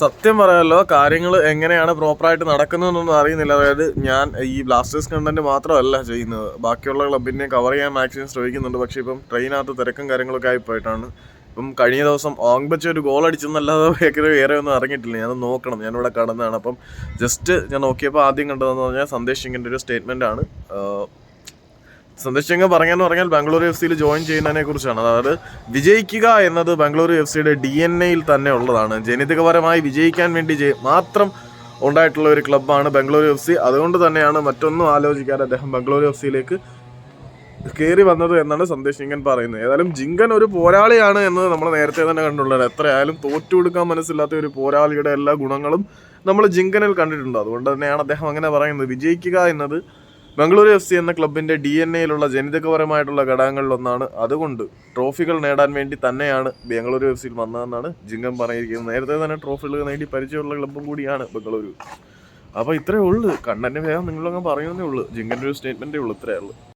സത്യം പറയാലോ കാര്യങ്ങൾ എങ്ങനെയാണ് പ്രോപ്പറായിട്ട് നടക്കുന്നതെന്നൊന്നും അറിയുന്നില്ല. അതായത് ഞാൻ ഈ ബ്ലാസ്റ്റേഴ്സ് കണ്ടന്റ് മാത്രമല്ല ചെയ്യുന്നത്. ബാക്കിയുള്ള ക്ലബിനെ കവർ ചെയ്യാൻ മാക്സിമം ശ്രമിക്കുന്നുണ്ട്. പക്ഷേ ഇപ്പം ട്രെയിനകത്ത് തിരക്കും കാര്യങ്ങളൊക്കെ ആയി പോയിട്ടാണ്. ഇപ്പം കഴിഞ്ഞ ദിവസം ഓങ്ബച്ച് ഒരു ഗോൾ അടിച്ചെന്നല്ലാതെ വേറെ വേറെ ഒന്നും അറിഞ്ഞിട്ടില്ല. ഞാൻ നോക്കണം. ഞാനിവിടെ കടന്നതാണ് അപ്പം ജസ്റ്റ് ഞാൻ നോക്കിയപ്പോൾ ആദ്യം കണ്ടതെന്ന് പറഞ്ഞാൽ സന്ദേശ് സിംഗിന്റെ ഒരു സ്റ്റേറ്റ്മെന്റ് ആണ്. ആഹ് സന്ദേശ് സിംഗ് പറഞ്ഞെന്ന് പറഞ്ഞാൽ ബാംഗ്ലൂർ എഫ് സിയിൽ ജോയിൻ ചെയ്യുന്നതിനെ കുറിച്ചാണ്. അതായത് വിജയിക്കുക എന്നത് ബാംഗ്ലൂർ എഫ് സിയുടെ ഡി എൻ എയിൽ തന്നെ ഉള്ളതാണ്. ജനിതകപരമായി വിജയിക്കാൻ വേണ്ടി മാത്രം ഉണ്ടായിട്ടുള്ള ഒരു ക്ലബ്ബാണ് ബാംഗ്ലൂർ എഫ് സി. അതുകൊണ്ട് തന്നെയാണ് മറ്റൊന്നും ആലോചിക്കാതെ അദ്ദേഹം ബാംഗ്ലൂർ എഫ് സിയിലേക്ക് കയറി വന്നത് എന്നാണ് സന്ദേശ് പറയുന്നത്. ഏതായാലും ജിങ്കൻ ഒരു പോരാളിയാണ് എന്ന് നമ്മൾ നേരത്തെ തന്നെ കണ്ടുള്ളത് എത്രയായാലും തോറ്റു കൊടുക്കാൻ മനസ്സില്ലാത്ത ഒരു പോരാളിയുടെ എല്ലാ ഗുണങ്ങളും നമ്മൾ ജിങ്കനിൽ കണ്ടിട്ടുണ്ട്. അതുകൊണ്ട് തന്നെയാണ് അദ്ദേഹം അങ്ങനെ പറയുന്നത്. വിജയിക്കുക എന്നത് ബംഗളൂരു എഫ് സി എന്ന ക്ലബിന്റെ ഡി എൻ എയിലുള്ള ജനിതകപരമായിട്ടുള്ള ഘടകങ്ങളിലൊന്നാണ്. അതുകൊണ്ട് ട്രോഫികൾ നേടാൻ വേണ്ടി തന്നെയാണ് ബംഗളൂരു എഫ് സിയിൽ വന്നതെന്നാണ് ജിംഗം പറഞ്ഞിരിക്കുന്നത്. നേരത്തെ തന്നെ ട്രോഫികൾ നേടി പരിചയമുള്ള ക്ലബ്ബും കൂടിയാണ് ബംഗളൂരു. അപ്പോൾ ഇത്രയേ ഉള്ളൂ. കണ്ടന്റ് വേഗം നിങ്ങളങ്ങ് പറയുന്നേ ഉള്ളൂ. ജിങ്കന്റെ ഒരു സ്റ്റേറ്റ്മെന്റേ ഉള്ളൂ. ഇത്രയേ ഉള്ളൂ.